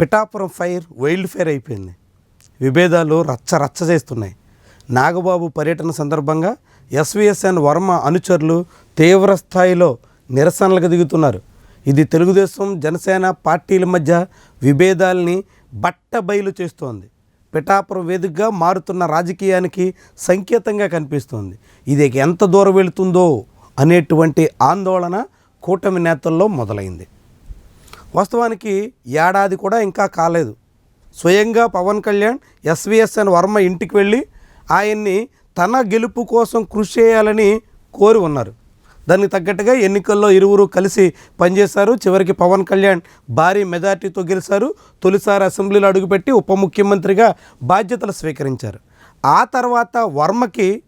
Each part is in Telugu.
పిఠాపురం ఫైర్ వైల్డ్ ఫైర్ అయిపోయింది. విభేదాలు రచ్చ రచ్చ చేస్తున్నాయి. నాగబాబు పర్యటన సందర్భంగా ఎస్విఎస్ఎన్ వర్మ అనుచరులు తీవ్ర స్థాయిలో నిరసనలకు దిగుతున్నారు ఇది తెలుగుదేశం జనసేన పార్టీల మధ్య విభేదాల్ని బట్టబయలు చేస్తోంది. పిఠాపురం వేదికగా మారుతున్న రాజకీయానికి సంకేతంగా కనిపిస్తోంది. ఇది ఎంత దూరం వెళుతుందో అనేటువంటి ఆందోళన కూటమి నేతల్లో మొదలైంది. వాస్తవానికి ఏడాది కూడా ఇంకా కాలేదు. స్వయంగా పవన్ కళ్యాణ్ ఎస్విఎస్ఎన్ వర్మ ఇంటికి వెళ్ళి ఆయన్ని తన గెలుపు కోసం కృషి చేయాలని కోరి ఉన్నారు. దానికి తగ్గట్టుగా ఎన్నికల్లో ఇరువురు కలిసి పనిచేశారు. చివరికి పవన్ కళ్యాణ్ భారీ మెజార్టీతో గెలిచారు. తొలిసారి అసెంబ్లీలో అడుగుపెట్టి ఉప ముఖ్యమంత్రిగా బాధ్యతలు స్వీకరించారు. ఆ తర్వాత వర్మకి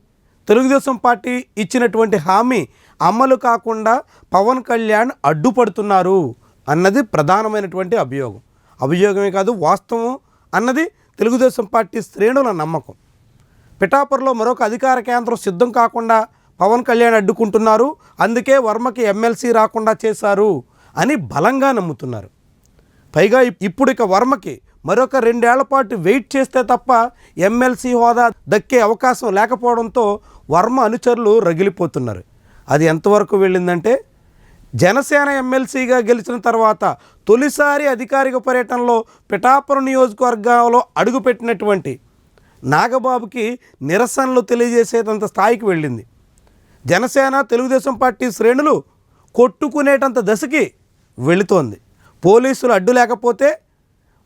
తెలుగుదేశం పార్టీ ఇచ్చినటువంటి హామీ అమలు కాకుండా పవన్ కళ్యాణ్ అడ్డుపడుతున్నారు. అన్నది ప్రధానమైనటువంటి అభియోగం. అభియోగమే కాదు వాస్తవం అన్నది తెలుగుదేశం పార్టీ శ్రేణుల నమ్మకం. పిఠాపురలో మరొక అధికార కేంద్రం సిద్ధం కాకుండా పవన్ కళ్యాణ్ అడ్డుకుంటున్నారు అందుకే వర్మకి ఎమ్మెల్సీ రాకుండా చేశారు అని బలంగా నమ్ముతున్నారు. పైగా ఇప్- ఇప్పుడు ఇక వర్మకి మరొక రెండేళ్ళ పాటు వెయిట్ చేస్తే తప్ప ఎమ్మెల్సీ హోదా దక్కే అవకాశం లేకపోవడంతో వర్మ అనుచరులు రగిలిపోతున్నారు. అది ఎంతవరకు వెళ్ళిందంటే జనసేన ఎమ్మెల్సీగా గెలిచిన తర్వాత తొలిసారి అధికారిక పర్యటనలో పిఠాపురం నియోజకవర్గంలో అడుగుపెట్టినటువంటి నాగబాబుకి నిరసనలు తెలియజేసేటంత స్థాయికి వెళ్ళింది. జనసేన తెలుగుదేశం పార్టీ శ్రేణులు కొట్టుకునేటంత దశకి వెళుతోంది. పోలీసులు అడ్డు లేకపోతే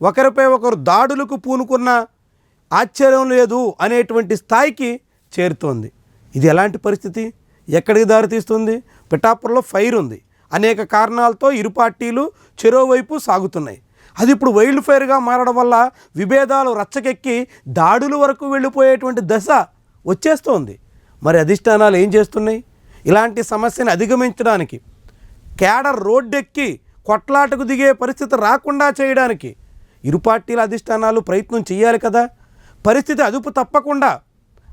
ఒకరిపై ఒకరు దాడులకు పూనుకున్న ఆశ్చర్యం లేదు అనేటువంటి స్థాయికి చేరుతోంది. ఇది ఎలాంటి పరిస్థితి? ఎక్కడికి దారితీస్తుంది పిఠాపురంలో ఫైర్ ఉంది. అనేక కారణాలతో ఇరు పార్టీలు చెరోవైపు సాగుతున్నాయి. అది ఇప్పుడు వైల్డ్ ఫైర్గా మారడం వల్ల విభేదాలు రచ్చకెక్కి దాడుల వరకు వెళ్ళిపోయేటువంటి దశ వచ్చేస్తోంది. మరి అధిష్టానాలు ఏం చేస్తున్నాయి? ఇలాంటి సమస్యను అధిగమించడానికి కేడర్ రోడ్డెక్కి కొట్లాటకు దిగే పరిస్థితి రాకుండా చేయడానికి ఇరు పార్టీల అధిష్టానాలు ప్రయత్నం చేయాలి కదా? పరిస్థితి అదుపు తప్పకుండా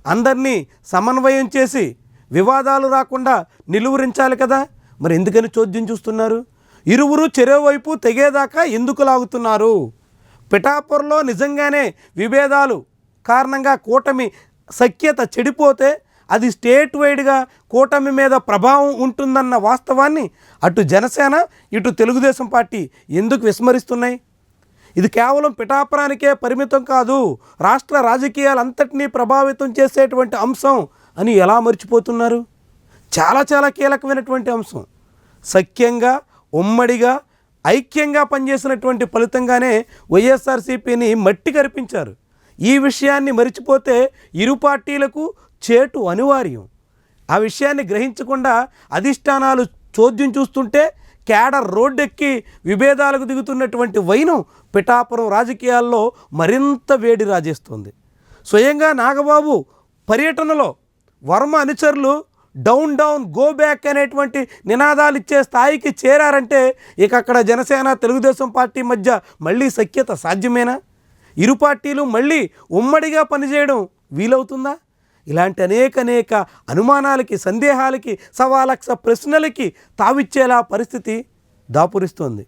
అందరినీ సమన్వయం చేసి వివాదాలు రాకుండా నిలువరించాలి కదా? మరి ఎందుకని చోద్యం చూస్తున్నారు? ఇరువురు చెరోవైపు తెగేదాకా ఎందుకు లాగుతున్నారు? పిఠాపురంలో నిజంగానే విభేదాలు కారణంగా కూటమి సఖ్యత చెడిపోతే అది స్టేట్ వైడ్గా కూటమి మీద ప్రభావం ఉంటుందన్న వాస్తవాన్ని అటు జనసేన ఇటు తెలుగుదేశం పార్టీ ఎందుకు విస్మరిస్తున్నాయి? ఇది కేవలం పిఠాపురానికే పరిమితం కాదు రాష్ట్ర రాజకీయాలంతటినీ ప్రభావితం చేసేటువంటి అంశం అని ఎలా మర్చిపోతున్నారు? చాలా చాలా కీలకమైనటువంటి అంశం. సఖ్యంగా ఉమ్మడిగా ఐక్యంగా పనిచేసినటువంటి ఫలితంగానే వైఎస్ఆర్సీపీని మట్టి కరిపించారు ఈ విషయాన్ని మరిచిపోతే ఇరు పార్టీలకు చేటు అనివార్యం. ఆ విషయాన్ని గ్రహించకుండా అధిష్టానాలు చోద్యం చూస్తుంటే కేడర్ రోడ్డెక్కి విభేదాలకు దిగుతున్నటువంటి వైనం పిఠాపురం రాజకీయాల్లో మరింత వేడి రాజేస్తుంది. స్వయంగా నాగబాబు పర్యటనలో వర్మ అనుచరులు డౌన్ డౌన్ గో బ్యాక్ అనేటువంటి నినాదాలు ఇచ్చే స్థాయికి చేరారంటే ఇక అక్కడ జనసేన తెలుగుదేశం పార్టీ మధ్య మళ్ళీ సఖ్యత సాధ్యమేనా? ఇరు పార్టీలు మళ్ళీ ఉమ్మడిగా పనిచేయడం వీలవుతుందా? ఇలాంటి అనేక అనేక అనుమానాలకి సందేహాలకి సవాలక్ష ప్రశ్నలకి తావిచ్చేలా పరిస్థితి దాపురిస్తోంది.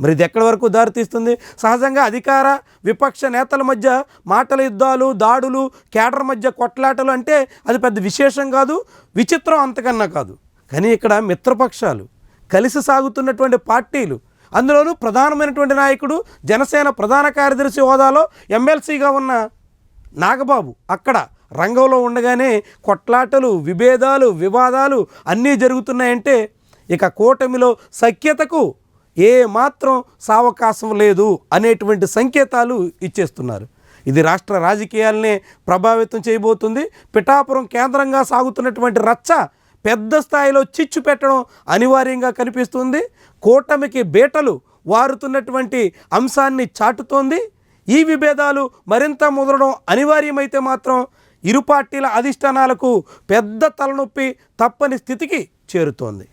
మరి ఇది ఎక్కడి వరకు దారితీస్తుంది సహజంగా అధికార విపక్ష నేతల మధ్య మాటల యుద్ధాలు దాడులు కేడర్ మధ్య కొట్లాటలు అంటే అది పెద్ద విశేషం కాదు విచిత్రం అంతకన్నా కాదు. కానీ ఇక్కడ మిత్రపక్షాలు కలిసి సాగుతున్నటువంటి పార్టీలు అందులోనూ ప్రధానమైనటువంటి నాయకుడు జనసేన ప్రధాన కార్యదర్శి హోదాలో ఎమ్మెల్సీగా ఉన్న నాగబాబు అక్కడ రంగంలో ఉండగానే కొట్లాటలు విభేదాలు వివాదాలు అన్నీ జరుగుతున్నాయంటే ఇక కూటమిలో సఖ్యతకు ఏ మాత్రం సావకాశం లేదు అనేటువంటి సంకేతాలు ఇచ్చేస్తున్నారు. ఇది రాష్ట్ర రాజకీయాలనే ప్రభావితం చేయబోతుంది. పిఠాపురం కేంద్రంగా సాగుతున్నటువంటి రచ్చ పెద్ద స్థాయిలో చిచ్చు పెట్టడం అనివార్యంగా కనిపిస్తుంది. కూటమికి బేటలు వారుతున్నటువంటి అంశాన్ని చాటుతోంది. ఈ విభేదాలు మరింత ముదరడం అనివార్యమైతే మాత్రం ఇరు పార్టీల అధిష్టానాలకు పెద్ద తలనొప్పి తప్పని స్థితికి చేరుతోంది.